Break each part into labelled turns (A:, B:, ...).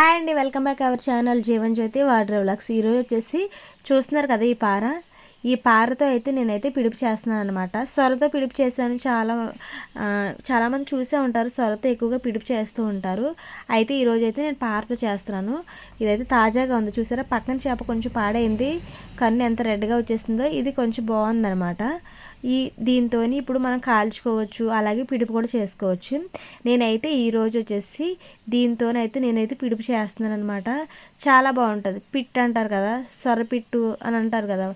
A: Hi అండి welcome back our channel Jeevan Jyothi water vlogs. ఈరోజు వచ్చేసి చూస్తున్నారు కదా ఈ పార? ఈ పారతో అయితే నేనైతే పిడుపు చేస్తున్నాను అనమాట సొరతో పిడుపు చేశాను. చాలా చాలామంది చూసే ఉంటారు. సొరతో ఎక్కువగా పిడుపు చేస్తూ ఉంటారు. అయితే ఈరోజు అయితే నేను పారతో చేస్తున్నాను. ఇదైతే తాజాగా ఉంది. చూసారా? పక్కన చేప కొంచెం పాడైంది. కన్ను ఎంత రెడ్గా వచ్చేసిందో ఇది కొంచెం బాగుందనమాట ఈ దీంతో ఇప్పుడు మనం కాల్చుకోవచ్చు అలాగే పిడుపు కూడా చేసుకోవచ్చు. నేనైతే ఈరోజు వచ్చేసి దీంతోనైతే నేనైతే పిడుపు చేస్తున్నాను అనమాట చాలా బాగుంటుంది. పిట్ అంటారు కదా సొరపిట్టు అని అంటారు కదా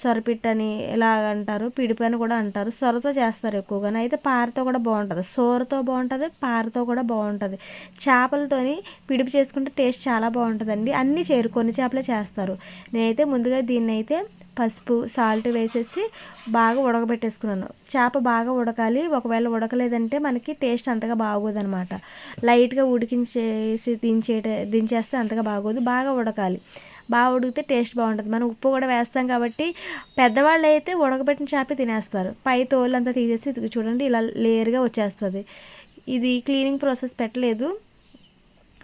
A: సొరపిట్ అని ఇలాగ అంటారు పిడిపి అని కూడా అంటారు. సొరతో చేస్తారు ఎక్కువగా. అయితే పారతో కూడా బాగుంటుంది. సోరతో బాగుంటుంది పారతో కూడా బాగుంటుంది. చేపలతోని పిడిపి చేసుకుంటే టేస్ట్ చాలా బాగుంటుందండి. అన్నీ చేరు కొన్ని చేపలే చేస్తారు. నేనైతే ముందుగా దీన్ని అయితే పసుపు సాల్ట్ వేసేసి బాగా ఉడకబెట్టేసుకున్నాను. చేప బాగా ఉడకాలి. ఒకవేళ ఉడకలేదంటే మనకి టేస్ట్ అంతగా బాగోదనమాట లైట్గా ఉడికించేసి దించే దించేస్తే అంతగా బాగోదు. బాగా ఉడకాలి. బాగా ఉడికితే టేస్ట్ బాగుంటుంది. మనం ఉప్పు కూడా వేస్తాం కాబట్టి పెద్దవాళ్ళు అయితే ఉడకబెట్టిన చేప తినేస్తారు. పై తోలు అంతా తీసేసి చూడండి ఇలా లేయర్గా వచ్చేస్తుంది. ఇది క్లీనింగ్ ప్రాసెస్ పెట్టలేదు.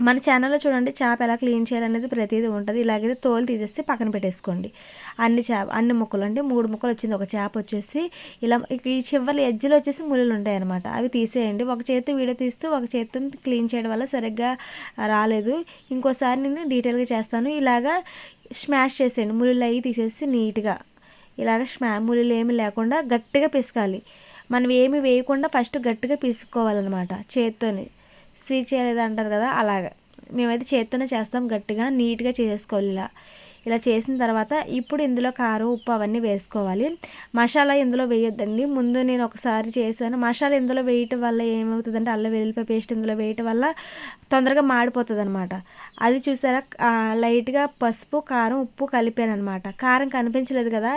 A: మన ఛానల్లో చూడండి చేప ఎలా క్లీన్ చేయాలనేది ప్రతిదీ ఉంటుంది. ఇలాగైతే తోలు తీసేసి పక్కన పెట్టేసుకోండి. అన్ని చేప అన్ని ముక్కలు అంటే మూడు ముక్కలు వచ్చింది. ఒక చేప వచ్చేసి ఇలా ఈ చివరి ఎజ్జలు వచ్చేసి ములులు ఉంటాయి అనమాట అవి తీసేయండి. ఒక చేతి వీడియో తీస్తూ ఒక చేతి క్లీన్ చేయడం వల్ల సరిగ్గా రాలేదు. ఇంకోసారి నేను డీటెయిల్గా చేస్తాను. ఇలాగా స్మాష్ చేసేయండి. ములులు అవి తీసేసి నీట్గా ఇలాగ స్మా ములులు ఏమి లేకుండా గట్టిగా పిసకాలి. మనం ఏమి వేయకుండా ఫస్ట్ గట్టిగా పిసుకోవాలన్నమాట. చేత్తోని. స్వీట్ చేయలేదు అంటారు కదా అలాగా. మేమైతే చేత్తోనే చేస్తాం గట్టిగా నీట్గా చేసుకోవాలి ఇలా. ఇలా చేసిన తర్వాత ఇప్పుడు ఇందులో కారం ఉప్పు అవన్నీ వేసుకోవాలి. మసాలా ఇందులో వేయొద్దండి. ముందు నేను ఒకసారి చేశాను. మసాలా ఇందులో వేయటం వల్ల ఏమవుతుందంటే అల్లం వెల్లుల్లిపాయ పేస్ట్ ఇందులో వేయటం వల్ల తొందరగా మాడిపోతుంది అనమాట అది చూసారా? లైట్గా పసుపు కారం ఉప్పు కలిపాను అనమాట కారం కనిపించలేదు కదా?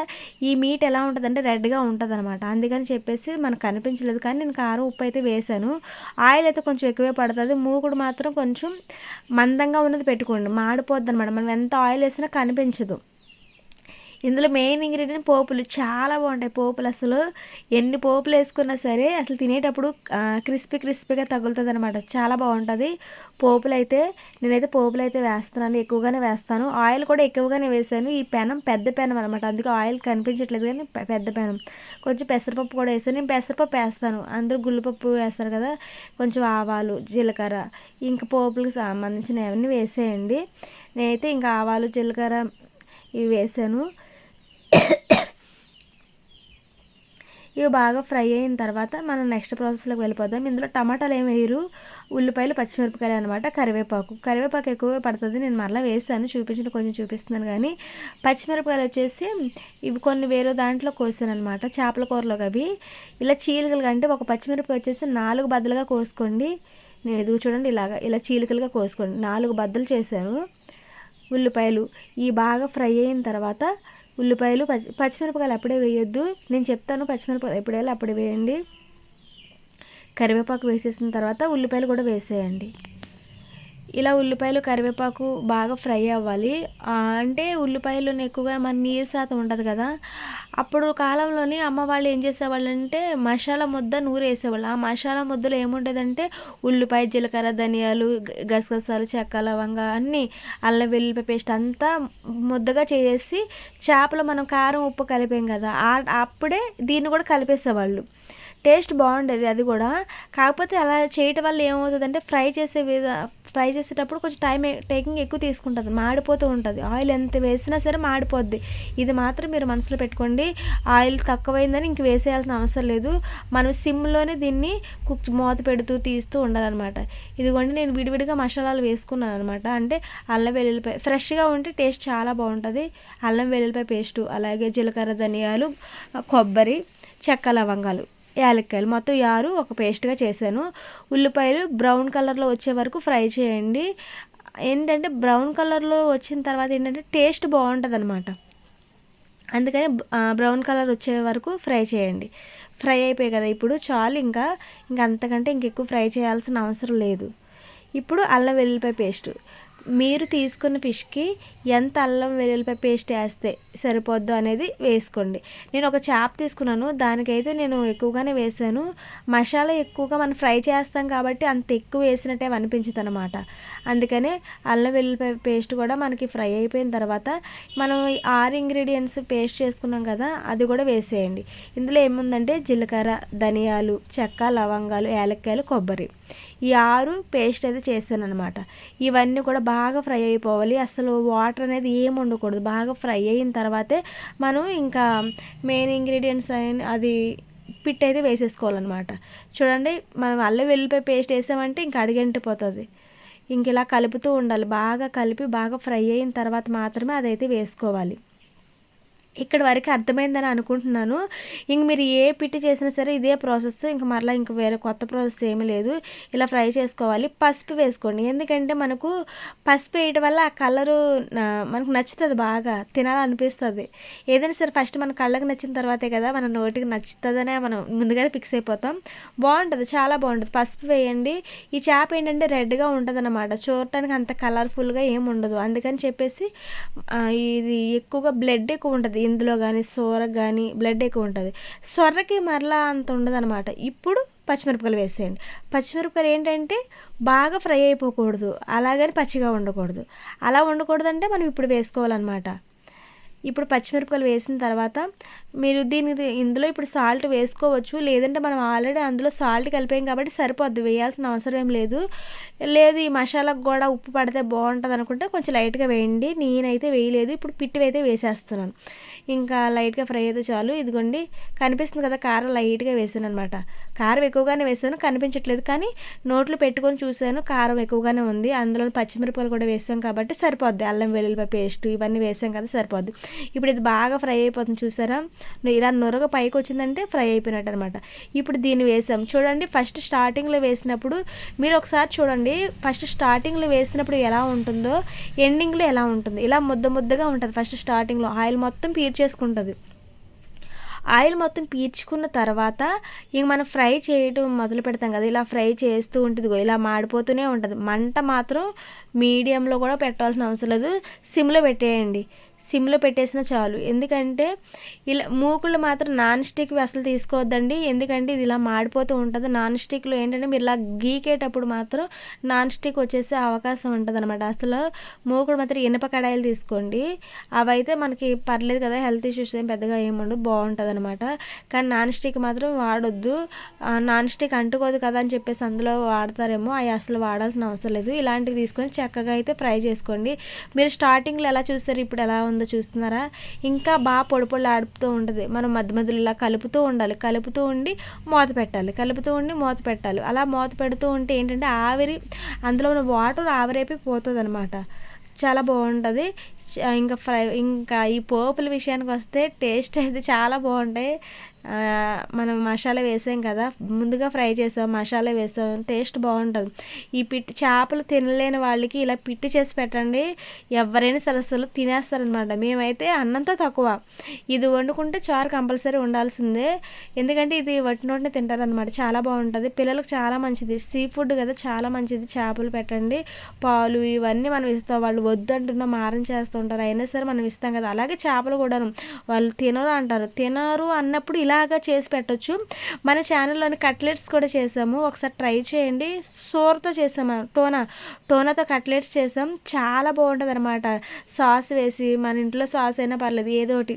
A: ఈ మీట్ ఎలా ఉంటుందంటే రెడ్గా ఉంటుంది అనమాట అందుకని చెప్పేసి మనకు కనిపించలేదు. కానీ నేను కారం ఉప్పు అయితే వేశాను ఆయిల్ అయితే కొంచెం ఎక్కువే పడుతుంది. మూకుడు మాత్రం కొంచెం మందంగా ఉన్నది పెట్టుకోండి. మాడిపోద్ది అనమాట మనం ఎంత ఆయిల్ వేసినా కనిపించదు. ఇందులో మెయిన్ ఇంగ్రీడియంట్ పోపులు చాలా బాగుంటాయి. పోపులు అసలు ఎన్ని పోపులు వేసుకున్నా సరే అసలు తినేటప్పుడు క్రిస్పీ క్రిస్పీగా తగులుతుంది అనమాట చాలా బాగుంటుంది. పోపులు అయితే నేనైతే పోపులు అయితే వేస్తున్నాను ఎక్కువగానే వేస్తాను. ఆయిల్ కూడా ఎక్కువగానే వేసాను. ఈ పెనం పెద్ద పెనం అనమాట అందుకే ఆయిల్ కనిపించట్లేదు కానీ పెద్ద పెనం. కొంచెం పెసరపప్పు కూడా వేసాను. నేను పెసరపప్పు వేస్తాను. అందరూ గుళ్ళపప్పు వేస్తారు కదా. కొంచెం ఆవాలు జీలకర్ర ఇంకా పోపులకు సంబంధించినవన్నీ వేసేయండి. నేనైతే ఇంకా ఆవాలు జీలకర్ర ఇవి వేసాను. ఇవి బాగా ఫ్రై అయిన తర్వాత మనం నెక్స్ట్ ప్రాసెస్లోకి వెళ్ళిపోదాం. ఇందులో టమాటాలు ఏమి వేయరు. ఉల్లిపాయలు పచ్చిమిరపకాయలు అనమాట కరివేపాకు. కరివేపాకు ఎక్కువ పడుతుంది. నేను మరలా వేసాను చూపించిన కొంచెం చూపిస్తున్నాను కానీ పచ్చిమిరపకాయలు వచ్చేసి ఇవి కొన్ని వేరే దాంట్లో కోసాను అనమాట చేపల కూరలోకి అవి. ఇలా చీలికలు అంటే ఒక పచ్చిమిరపకాయ వచ్చేసి నాలుగు బద్దలుగా కోసుకోండి. నేను ఎదుగు చూడండి ఇలాగా. ఇలా చీలికలుగా కోసుకోండి. నాలుగు బద్దలు చేశాను. ఉల్లిపాయలు. ఈ బాగా ఫ్రై అయిన తర్వాత ఉల్లిపాయలు పచ్చి పచ్చిమిరపకాయలు అప్పుడే వేయొద్దు. నేను చెప్తాను పచ్చిమిరపకాయలు ఎప్పుడు వేయాలి అప్పుడు వేయండి. కరివేపాకు వేసేసిన తర్వాత ఉల్లిపాయలు కూడా వేసేయండి. ఇలా ఉల్లిపాయలు కరివేపాకు బాగా ఫ్రై అవ్వాలి. అంటే ఉల్లిపాయలు ఎక్కువగా మన నీరు శాతం ఉంటుంది కదా. అప్పుడు కాలంలోని అమ్మ వాళ్ళు ఏం చేసేవాళ్ళు అంటే మసాలా ముద్ద నూరు వేసేవాళ్ళు. ఆ మసాలా ముద్దలో ఏముండేదంటే ఉల్లిపాయ జీలకర్ర ధనియాలు గసగసాలు చెక్క లవంగ అన్నీ అల్లం వెల్లిపాయ పేస్ట్ అంతా ముద్దగా చేసి చేపలు మనం కారం ఉప్పు కలిపాం కదా. అప్పుడే దీన్ని కూడా కలిపేసేవాళ్ళు. టేస్ట్ బాగుండేది అది కూడా. కాకపోతే అలా చేయటం వల్ల ఏమవుతుందంటే ఫ్రై చేసే విధ ఫ్రై చేసేటప్పుడు కొంచెం టైం టేకింగ్ ఎక్కువ తీసుకుంటుంది మాడిపోతూ ఉంటుంది. ఆయిల్ ఎంత వేసినా సరే మాడిపోద్ది. ఇది మాత్రం మీరు మనసులో పెట్టుకోండి. ఆయిల్ తక్కువైందని ఇంక వేసేయాల్సిన అవసరం లేదు. మనం సిమ్లోనే దీన్ని కుక్ మూత పెడుతూ తీస్తూ ఉండాలన్నమాట. ఇదిగోండి నేను విడివిడిగా మసాలాలు వేసుకున్నాను అనమాట అంటే అల్లం వెల్లుల్లిపాయ ఫ్రెష్గా ఉంటే టేస్ట్ చాలా బాగుంటుంది. అల్లం వెల్లుల్లిపాయ పేస్టు అలాగే జీలకర్ర ధనియాలు కొబ్బరి చెక్క లవంగాలు. యాలక్కాయలు. మొత్తం యారు ఒక పేస్ట్గా చేశాను. ఉల్లిపాయలు బ్రౌన్ కలర్లో వచ్చే వరకు ఫ్రై చేయండి. ఏంటంటే బ్రౌన్ కలర్లో వచ్చిన తర్వాత ఏంటంటే టేస్ట్ బాగుంటుంది అనమాట అందుకని బ్రౌన్ కలర్ వచ్చే వరకు ఫ్రై చేయండి. ఫ్రై అయిపోయాయి కదా ఇప్పుడు చాలు ఇంకా. ఇంకా అంతకంటే ఇంకెక్కువ ఫ్రై చేయాల్సిన అవసరం లేదు. ఇప్పుడు అల్లం వెల్లిపాయ పేస్ట్. మీరు తీసుకున్న ఫిష్కి ఎంత అల్లం వెల్లుల్లిపాయ పేస్ట్ వేస్తే సరిపోద్దు అనేది వేసుకోండి. నేను ఒక చేప తీసుకున్నాను. దానికైతే నేను ఎక్కువగానే వేసాను. మసాలా ఎక్కువగా మనం ఫ్రై చేస్తాం కాబట్టి అంత ఎక్కువ వేసినట్టే అనిపించింది అనమాట అందుకనే అల్లం వెల్లుల్లిపాయ పేస్ట్ కూడా మనకి ఫ్రై అయిపోయిన తర్వాత మనం ఆరు ఇంగ్రీడియంట్స్ పేస్ట్ చేసుకున్నాం కదా అది కూడా వేసేయండి. ఇందులో ఏముందంటే జీలకర్ర ధనియాలు చెక్క లవంగాలు యాలక్కాయలు కొబ్బరి. ఈ ఆరు పేస్ట్ అయితే చేస్తాను అనమాట ఇవన్నీ కూడా బాగా ఫ్రై అయిపోవాలి. అసలు వాటర్ అనేది ఏం ఉండకూడదు బాగా ఫ్రై అయిన తర్వాతే మనం ఇంకా మెయిన్ ఇంగ్రీడియంట్స్ అయిన అది పిట్ అయితే వేసేసుకోవాలన్నమాట. చూడండి మనం అల్లం వెల్లిపాయ పేస్ట్ వేసామంటే ఇంకా అడిగంటిపోతుంది. ఇంక ఇలా కలుపుతూ ఉండాలి. బాగా కలిపి బాగా ఫ్రై అయిన తర్వాత మాత్రమే అదైతే వేసుకోవాలి. ఇక్కడ వరకు అర్థమైందని అనుకుంటున్నాను. ఇంక మీరు ఏ పిట్టి చేసినా సరే ఇదే ప్రాసెస్. ఇంక మరలా ఇంక వేరే కొత్త ప్రాసెస్ ఏమీ లేదు. ఇలా ఫ్రై చేసుకోవాలి. పసుపు వేసుకోండి. ఎందుకంటే మనకు పసుపు వేయడం వల్ల ఆ కలరు మనకు నచ్చుతుంది బాగా. తినాలనిపిస్తుంది. ఏదైనా సరే ఫస్ట్ మన కళ్ళకి నచ్చిన తర్వాతే కదా మన నోటికి నచ్చుతుందనే మనం ముందుగానే ఫిక్స్ అయిపోతాం. బాగుంటుంది. చాలా బాగుంటుంది. పసుపు వేయండి. ఈ చేప ఏంటంటే రెడ్గా ఉంటుంది అనమాట చూడటానికి అంత కలర్ఫుల్గా ఏమి ఉండదు. అందుకని చెప్పేసి ఇది ఎక్కువగా బ్లడ్ ఎక్కువ ఉంటుంది. ఇందులో కానీ సోరకు కానీ బ్లడ్ ఎక్కువ ఉంటుంది. సొర్రకి మరలా అంత ఉండదు అనమాట ఇప్పుడు పచ్చిమిరపకాయలు వేసేయండి. పచ్చిమిరపకాయలు ఏంటంటే బాగా ఫ్రై అయిపోకూడదు. అలాగని పచ్చిగా ఉండకూడదు అలా ఉండకూడదంటే మనం ఇప్పుడు వేసుకోవాలన్నమాట. ఇప్పుడు పచ్చిమిరపకాయలు వేసిన తర్వాత మీరు దీనికి ఇందులో ఇప్పుడు సాల్ట్ వేసుకోవచ్చు. లేదంటే మనం ఆల్రెడీ అందులో సాల్ట్ కలిపాం కాబట్టి సరిపోద్ది. వేయాల్సిన అవసరం ఏం లేదు. లేదు ఈ మసాలాకు కూడా ఉప్పు పడితే బాగుంటుంది అనుకుంటే కొంచెం లైట్గా వేయండి. నేనైతే వేయలేదు. ఇప్పుడు పిట్టి అయితే వేసేస్తున్నాను. ఇంకా లైట్గా ఫ్రై అయితే చాలు. ఇదిగోండి కనిపిస్తుంది కదా కారం లైట్గా వేసాను అనమాట కారం ఎక్కువగానే వేసాను కనిపించట్లేదు. కానీ నోట్లు పెట్టుకొని చూశాను కారం ఎక్కువగానే ఉంది. అందులో పచ్చిమిరపకాయలు కూడా వేసాం కాబట్టి సరిపోద్ది. అల్లం వెల్లుల్లిపాయ పేస్ట్ ఇవన్నీ వేసాం కదా సరిపోద్ది. ఇప్పుడు ఇది బాగా ఫ్రై అయిపోతుంది చూసారా? ఇలా నొరగ పైకి వచ్చిందంటే ఫ్రై అయిపోయినట్టు అనమాట ఇప్పుడు దీన్ని వేసాం. చూడండి ఫస్ట్ స్టార్టింగ్లో వేసినప్పుడు మీరు ఒకసారి చూడండి ఫస్ట్ స్టార్టింగ్లో వేసినప్పుడు ఎలా ఉంటుందో ఎండింగ్లో ఎలా ఉంటుంది. ఇలా ముద్ద ముద్దగా ఉంటుంది ఫస్ట్ స్టార్టింగ్లో ఆయిల్ మొత్తం పీర్చేసుకుంటుంది ఆయిల్ మొత్తం పీల్చుకున్న తర్వాత ఇంక మనం ఫ్రై చేయడం మొదలు పెడతాం కదా. ఇలా ఫ్రై చేస్తూ ఉంటుంది ఇలా మాడిపోతూనే ఉంటుంది. మంట మాత్రం మీడియంలో కూడా పెట్టాల్సిన అవసరం లేదు. సిమ్లో పెట్టేయండి. సిమ్లో పెట్టేసిన చాలు. ఎందుకంటే ఇలా మూకులు మాత్రం నాన్ స్టిక్వి అసలు తీసుకోవద్దండి. ఎందుకంటే ఇది ఇలా మాడిపోతూ ఉంటుంది. నాన్ స్టిక్లో ఏంటంటే మీరు ఇలా గీకేటప్పుడు మాత్రం నాన్ స్టిక్ వచ్చేసే అవకాశం ఉంటుంది అనమాట అసలు మూకుడు మాత్రం ఇనప కడాయిలు తీసుకోండి. అవైతే మనకి పర్లేదు కదా హెల్త్ ఇష్యూస్ ఏం పెద్దగా ఏముండదు బాగుంటుంది అనమాట కానీ నాన్ స్టిక్ మాత్రం వాడొద్దు. నాన్ స్టిక్ అంటుకోదు కదా అని చెప్పేసి అందులో వాడతారేమో అవి అసలు వాడాల్సిన అవసరం లేదు. ఇలాంటివి తీసుకొని చక్కగా అయితే ఫ్రై చేసుకోండి. మీరు స్టార్టింగ్లో ఎలా చూస్తారు ఇప్పుడు ఎలా ఉందో చూస్తున్నారా? ఇంకా బాగా పొడి పొడి ఆడుతూ ఉంటుంది. మనం మధ్య మధ్యలో ఇలా కలుపుతూ ఉండాలి. కలుపుతూ ఉండి మూత పెట్టాలి. కలుపుతూ ఉండి మూత పెట్టాలి. అలా మూత పెడుతూ ఉంటే ఏంటంటే ఆవిరి అందులో ఉన్న వాటర్ ఆవిరైపోయి పోతుంది అనమాట చాలా బాగుంటుంది. ఇంకా ఫ్రై ఇంకా ఈ పోపుల విషయానికి వస్తే టేస్ట్ అయితే చాలా బాగుంటాయి. మనం మసాలా వేసాం కదా ముందుగా ఫ్రై చేసాం మసాలా వేసాం టేస్ట్ బాగుంటుంది. ఈ పిట్టి చేపలు తినలేని వాళ్ళకి ఇలా పిట్టి చేసి పెట్టండి ఎవరైనా సరే తినేస్తారనమాట. మేమైతే అన్నంతో తక్కువ. ఇది వండుకుంటే చారు కంపల్సరీ ఉండాల్సిందే. ఎందుకంటే ఇది వట్టి నోటిని తింటారనమాట. చాలా బాగుంటుంది. పిల్లలకు చాలా మంచిది. సీ ఫుడ్ కదా చాలా మంచిది. చేపలు పెట్టండి. పాలు ఇవన్నీ మనం ఇస్తాం. వాళ్ళు వద్దు అంటున్నా మారం చేస్తూ ఉంటారు. అయినా సరే మనం ఇస్తాం కదా. అలాగే చేపలు కూడాను. వాళ్ళు తినరు అంటారు. తినరు అన్నప్పుడు ఇలా ఇలాగా చేసి పెట్టచ్చు. మన ఛానల్లోని కట్లెట్స్ కూడా చేసాము. ఒకసారి ట్రై చేయండి. సోర్తో చేసాము. టోనా టోనాతో కట్లెట్స్ చేసాం. చాలా బాగుంటుంది అనమాట సాస్ వేసి మన ఇంట్లో సాస్ అయినా పర్లేదు ఏదో ఒకటి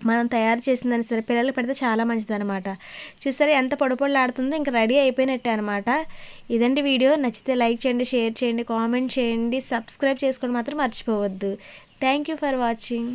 A: మనం తయారు చేసిందని సరే పిల్లలు పెడితే చాలా మంచిది అనమాట చూసారా ఎంత పొడి ఇంకా రెడీ అయిపోయినట్టే అనమాట ఇదండి వీడియో. నచ్చితే లైక్ చేయండి షేర్ చేయండి కామెంట్ చేయండి సబ్స్క్రైబ్ చేసుకోవడం మాత్రం మర్చిపోవద్దు. Thank you for watching.